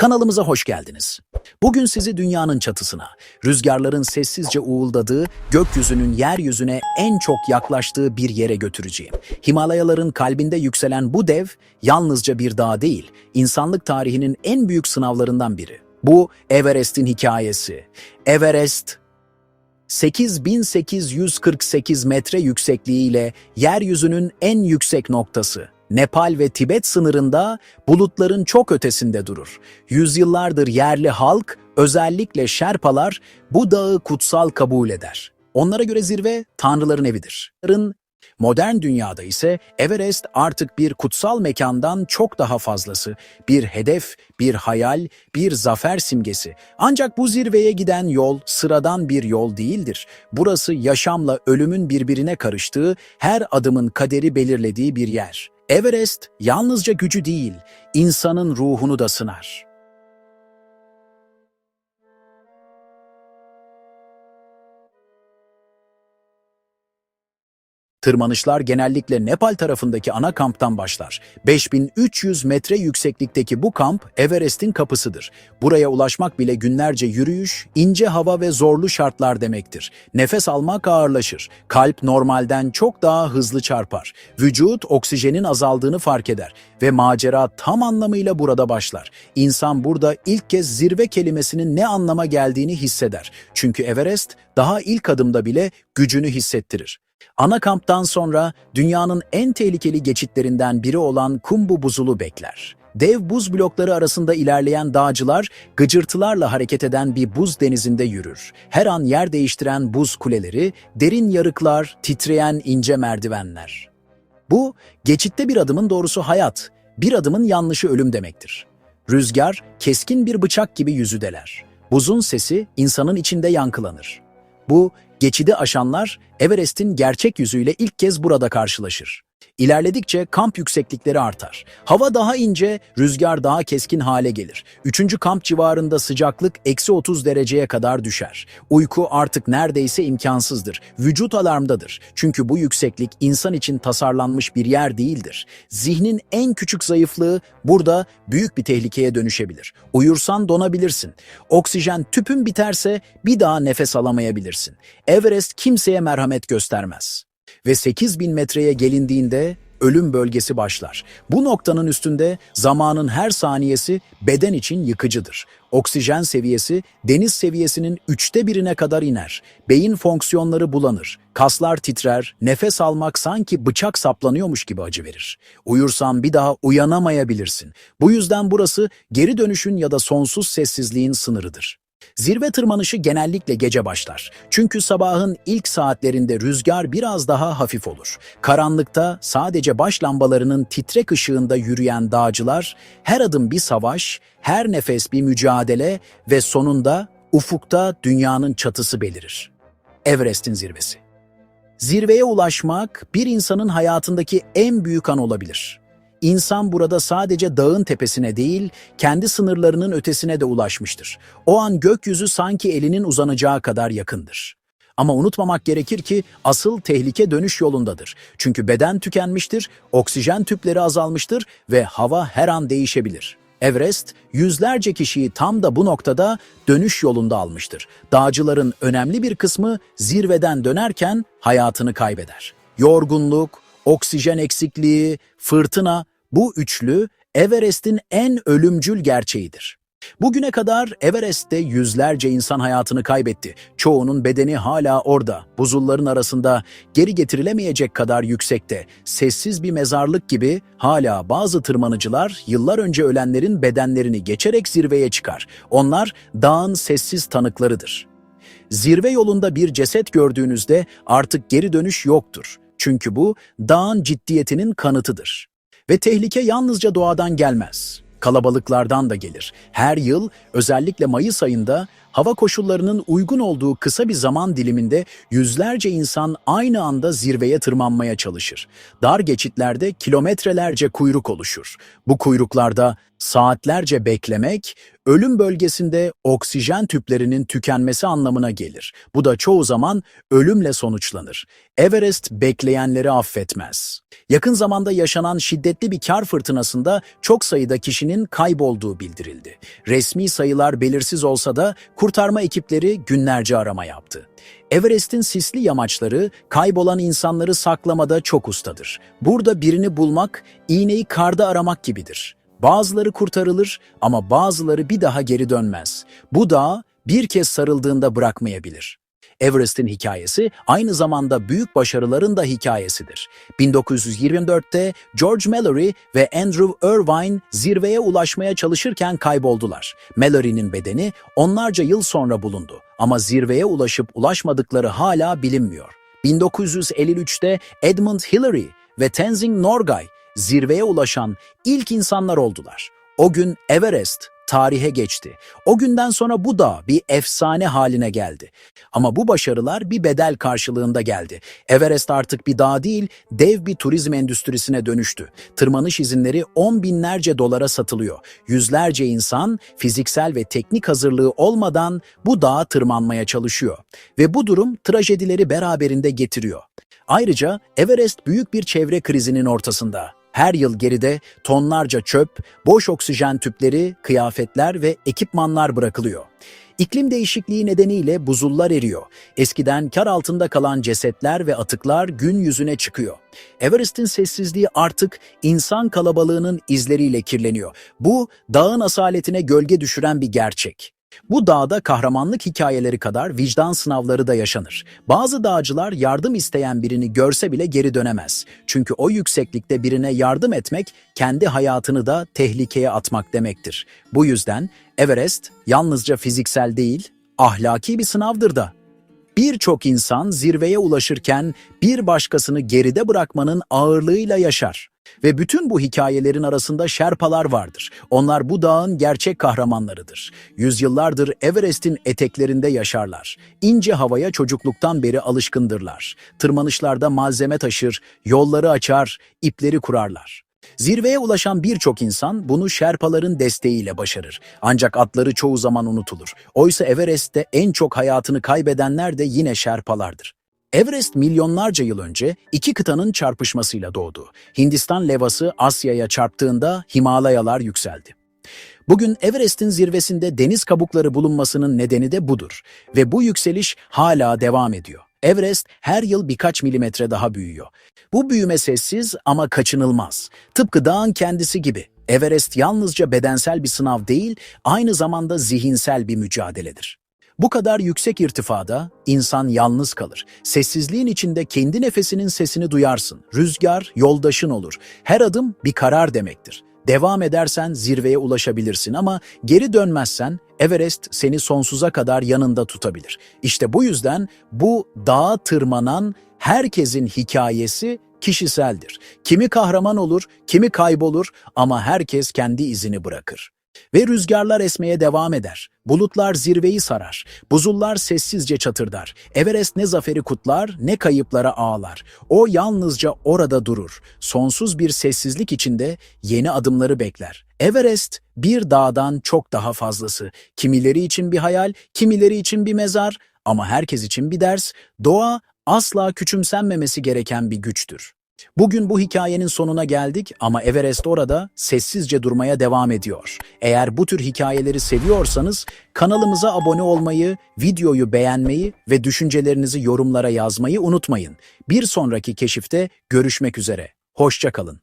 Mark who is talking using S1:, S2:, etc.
S1: Kanalımıza hoş geldiniz. Bugün sizi dünyanın çatısına, rüzgarların sessizce uğuldadığı, gökyüzünün yeryüzüne en çok yaklaştığı bir yere götüreceğim. Himalayaların kalbinde yükselen bu dev yalnızca bir dağ değil, insanlık tarihinin en büyük sınavlarından biri. Bu Everest'in hikayesi. Everest 8848 metre yüksekliğiyle yeryüzünün en yüksek noktası. Nepal ve Tibet sınırında bulutların çok ötesinde durur. Yüzyıllardır yerli halk, özellikle Şerpalar bu dağı kutsal kabul eder. Onlara göre zirve tanrıların evidir. Modern dünyada ise Everest artık bir kutsal mekandan çok daha fazlası. Bir hedef, bir hayal, bir zafer simgesi. Ancak bu zirveye giden yol sıradan bir yol değildir. Burası yaşamla ölümün birbirine karıştığı, her adımın kaderi belirlediği bir yer. Everest yalnızca gücü değil, insanın ruhunu da sınar. Tırmanışlar genellikle Nepal tarafındaki ana kamptan başlar. 5300 metre yükseklikteki bu kamp Everest'in kapısıdır. Buraya ulaşmak bile günlerce yürüyüş, ince hava ve zorlu şartlar demektir. Nefes almak ağırlaşır. Kalp normalden çok daha hızlı çarpar. Vücut oksijenin azaldığını fark eder ve macera tam anlamıyla burada başlar. İnsan burada ilk kez zirve kelimesinin ne anlama geldiğini hisseder. Çünkü Everest daha ilk adımda bile gücünü hissettirir. Ana kamptan sonra dünyanın en tehlikeli geçitlerinden biri olan Kumbu buzulu bekler. Dev buz blokları arasında ilerleyen dağcılar gıcırtılarla hareket eden bir buz denizinde yürür. Her an yer değiştiren buz kuleleri, derin yarıklar, titreyen ince merdivenler. Bu, geçitte bir adımın doğrusu hayat, bir adımın yanlışı ölüm demektir. Rüzgar, keskin bir bıçak gibi yüzü deler. Buzun sesi insanın içinde yankılanır. Bu, geçidi aşanlar Everest'in gerçek yüzüyle ilk kez burada karşılaşır. İlerledikçe kamp yükseklikleri artar. Hava daha ince, rüzgar daha keskin hale gelir. Üçüncü kamp civarında sıcaklık eksi 30 dereceye kadar düşer. Uyku artık neredeyse imkansızdır. Vücut alarmdadır. Çünkü bu yükseklik insan için tasarlanmış bir yer değildir. Zihnin en küçük zayıflığı burada büyük bir tehlikeye dönüşebilir. Uyursan donabilirsin. Oksijen tüpün biterse bir daha nefes alamayabilirsin. Everest kimseye merhamet göstermez ve 8000 metreye gelindiğinde ölüm bölgesi başlar. Bu noktanın üstünde zamanın her saniyesi beden için yıkıcıdır. Oksijen seviyesi deniz seviyesinin üçte birine kadar iner. Beyin fonksiyonları bulanır. Kaslar titrer, nefes almak sanki bıçak saplanıyormuş gibi acı verir. Uyursan bir daha uyanamayabilirsin. Bu yüzden burası geri dönüşün ya da sonsuz sessizliğin sınırıdır. Zirve tırmanışı genellikle gece başlar. Çünkü sabahın ilk saatlerinde rüzgar biraz daha hafif olur. Karanlıkta sadece baş lambalarının titrek ışığında yürüyen dağcılar her adım bir savaş, her nefes bir mücadele ve sonunda ufukta dünyanın çatısı belirir. Everest'in zirvesi. Zirveye ulaşmak bir insanın hayatındaki en büyük an olabilir. İnsan burada sadece dağın tepesine değil, kendi sınırlarının ötesine de ulaşmıştır. O an gökyüzü sanki elinin uzanacağı kadar yakındır. Ama unutmamak gerekir ki asıl tehlike dönüş yolundadır. Çünkü beden tükenmiştir, oksijen tüpleri azalmıştır ve hava her an değişebilir. Everest, yüzlerce kişiyi tam da bu noktada dönüş yolunda almıştır. Dağcıların önemli bir kısmı zirveden dönerken hayatını kaybeder. Yorgunluk, oksijen eksikliği, fırtına bu üçlü Everest'in en ölümcül gerçeğidir. Bugüne kadar Everest'te yüzlerce insan hayatını kaybetti. Çoğunun bedeni hala orada, buzulların arasında, geri getirilemeyecek kadar yüksekte. Sessiz bir mezarlık gibi hala bazı tırmanıcılar yıllar önce ölenlerin bedenlerini geçerek zirveye çıkar. Onlar dağın sessiz tanıklarıdır. Zirve yolunda bir ceset gördüğünüzde artık geri dönüş yoktur. Çünkü bu dağın ciddiyetinin kanıtıdır. Ve tehlike yalnızca doğadan gelmez. Kalabalıklardan da gelir. Her yıl özellikle Mayıs ayında hava koşullarının uygun olduğu kısa bir zaman diliminde yüzlerce insan aynı anda zirveye tırmanmaya çalışır. Dar geçitlerde kilometrelerce kuyruk oluşur. Bu kuyruklarda saatlerce beklemek, ölüm bölgesinde oksijen tüplerinin tükenmesi anlamına gelir. Bu da çoğu zaman ölümle sonuçlanır. Everest bekleyenleri affetmez. Yakın zamanda yaşanan şiddetli bir kar fırtınasında çok sayıda kişinin kaybolduğu bildirildi. Resmi sayılar belirsiz olsa da kurtarma ekipleri günlerce arama yaptı. Everest'in sisli yamaçları kaybolan insanları saklamada çok ustadır. Burada birini bulmak, iğneyi karda aramak gibidir. Bazıları kurtarılır ama bazıları bir daha geri dönmez. Bu dağ bir kez sarıldığında bırakmayabilir. Everest'in hikayesi aynı zamanda büyük başarıların da hikayesidir. 1924'te George Mallory ve Andrew Irvine zirveye ulaşmaya çalışırken kayboldular. Mallory'nin bedeni onlarca yıl sonra bulundu ama zirveye ulaşıp ulaşmadıkları hala bilinmiyor. 1953'te Edmund Hillary ve Tenzing Norgay zirveye ulaşan ilk insanlar oldular. O gün Everest tarihe geçti. O günden sonra bu dağ bir efsane haline geldi. Ama bu başarılar bir bedel karşılığında geldi. Everest artık bir dağ değil, dev bir turizm endüstrisine dönüştü. Tırmanış izinleri on binlerce dolara satılıyor. Yüzlerce insan fiziksel ve teknik hazırlığı olmadan bu dağa tırmanmaya çalışıyor. Ve bu durum trajedileri beraberinde getiriyor. Ayrıca Everest büyük bir çevre krizinin ortasında. Her yıl geride tonlarca çöp, boş oksijen tüpleri, kıyafetler ve ekipmanlar bırakılıyor. İklim değişikliği nedeniyle buzullar eriyor. Eskiden kar altında kalan cesetler ve atıklar gün yüzüne çıkıyor. Everest'in sessizliği artık insan kalabalığının izleriyle kirleniyor. Bu dağın asaletine gölge düşüren bir gerçek. Bu dağda kahramanlık hikayeleri kadar vicdan sınavları da yaşanır. Bazı dağcılar yardım isteyen birini görse bile geri dönemez. Çünkü o yükseklikte birine yardım etmek kendi hayatını da tehlikeye atmak demektir. Bu yüzden Everest yalnızca fiziksel değil, ahlaki bir sınavdır da. Birçok insan zirveye ulaşırken bir başkasını geride bırakmanın ağırlığıyla yaşar. Ve bütün bu hikayelerin arasında Şerpalar vardır. Onlar bu dağın gerçek kahramanlarıdır. Yüzyıllardır Everest'in eteklerinde yaşarlar. İnce havaya çocukluktan beri alışkındırlar. Tırmanışlarda malzeme taşır, yolları açar, ipleri kurarlar. Zirveye ulaşan birçok insan bunu Şerpaların desteğiyle başarır. Ancak atları çoğu zaman unutulur. Oysa Everest'te en çok hayatını kaybedenler de yine Şerpalardır. Everest milyonlarca yıl önce iki kıtanın çarpışmasıyla doğdu. Hindistan levası Asya'ya çarptığında Himalayalar yükseldi. Bugün Everest'in zirvesinde deniz kabukları bulunmasının nedeni de budur ve bu yükseliş hala devam ediyor. Everest her yıl birkaç milimetre daha büyüyor. Bu büyüme sessiz ama kaçınılmaz. Tıpkı dağın kendisi gibi. Everest yalnızca bedensel bir sınav değil, aynı zamanda zihinsel bir mücadeledir. Bu kadar yüksek irtifada insan yalnız kalır. Sessizliğin içinde kendi nefesinin sesini duyarsın. Rüzgar yoldaşın olur. Her adım bir karar demektir. Devam edersen zirveye ulaşabilirsin ama geri dönmezsen Everest seni sonsuza kadar yanında tutabilir. İşte bu yüzden bu dağa tırmanan herkesin hikayesi kişiseldir. Kimi kahraman olur, kimi kaybolur ama herkes kendi izini bırakır. Ve rüzgarlar esmeye devam eder. Bulutlar zirveyi sarar. Buzullar sessizce çatırdar. Everest ne zaferi kutlar ne kayıplara ağlar. O yalnızca orada durur. Sonsuz bir sessizlik içinde yeni adımları bekler. Everest bir dağdan çok daha fazlası. Kimileri için bir hayal, kimileri için bir mezar ama herkes için bir ders. Doğa asla küçümsenmemesi gereken bir güçtür. Bugün bu hikayenin sonuna geldik ama Everest orada sessizce durmaya devam ediyor. Eğer bu tür hikayeleri seviyorsanız kanalımıza abone olmayı, videoyu beğenmeyi ve düşüncelerinizi yorumlara yazmayı unutmayın. Bir sonraki keşifte görüşmek üzere. Hoşçakalın.